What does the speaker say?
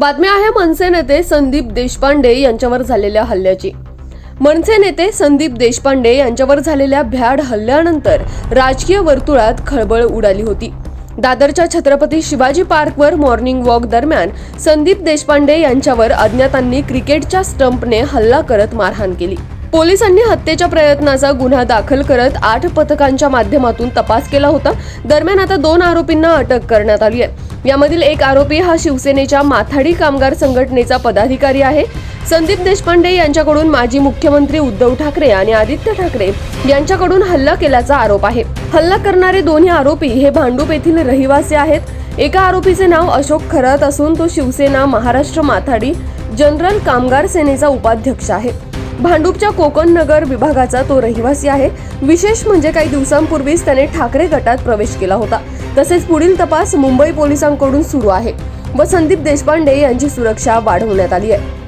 बातम्या आहे मनसे नेते संदीप देशपांडे यांच्यावर झालेल्या हल्ल्याची. मनसे नेते संदीप देशपांडे यांच्यावर झालेल्या भ्याड हल्ल्यानंतर राजकीय वर्तुळात खळबळ उडाली होती. दादरच्या छत्रपती शिवाजी पार्कवर मॉर्निंग वॉक दरम्यान संदीप देशपांडे यांच्यावर अज्ञातांनी क्रिकेटच्या स्टंपने हल्ला करत मारहाण केली. पोलिसांनी हत्येच्या प्रयत्नाचा गुन्हा दाखल करत आठ पथकांच्या माध्यमातून तपास केला होता. दरम्यान आता दोन आरोपींना अटक करण्यात आली आहे. यामधील एक आरोपी हा शिवसेनेच्या माथाडी कामगार संघटनेचा पदाधिकारी आहे. संदीप देशपांडे यांच्याकडून माजी मुख्यमंत्री उद्धव ठाकरे आणि आदित्य ठाकरे यांच्याकडून हल्ला केल्याचा आरोप आहे. हल्ला करणारे दोन्ही आरोपी हे भांडूप येथील रहिवासी आहेत. एका आरोपीचे नाव अशोक खरत असून तो शिवसेना महाराष्ट्र माथाडी जनरल कामगार सेनेचा उपाध्यक्ष आहे. भांडूपच्या कोकण नगर विभागाचा तो रहिवासी आहे. विशेष म्हणजे काही दिवसांपूर्वीच त्याने ठाकरे गटात प्रवेश केला होता. तसेच पुढील तपास मुंबई पोलिसांकडून सुरू आहे व संदीप देशपांडे यांची सुरक्षा वाढवण्यात आली आहे.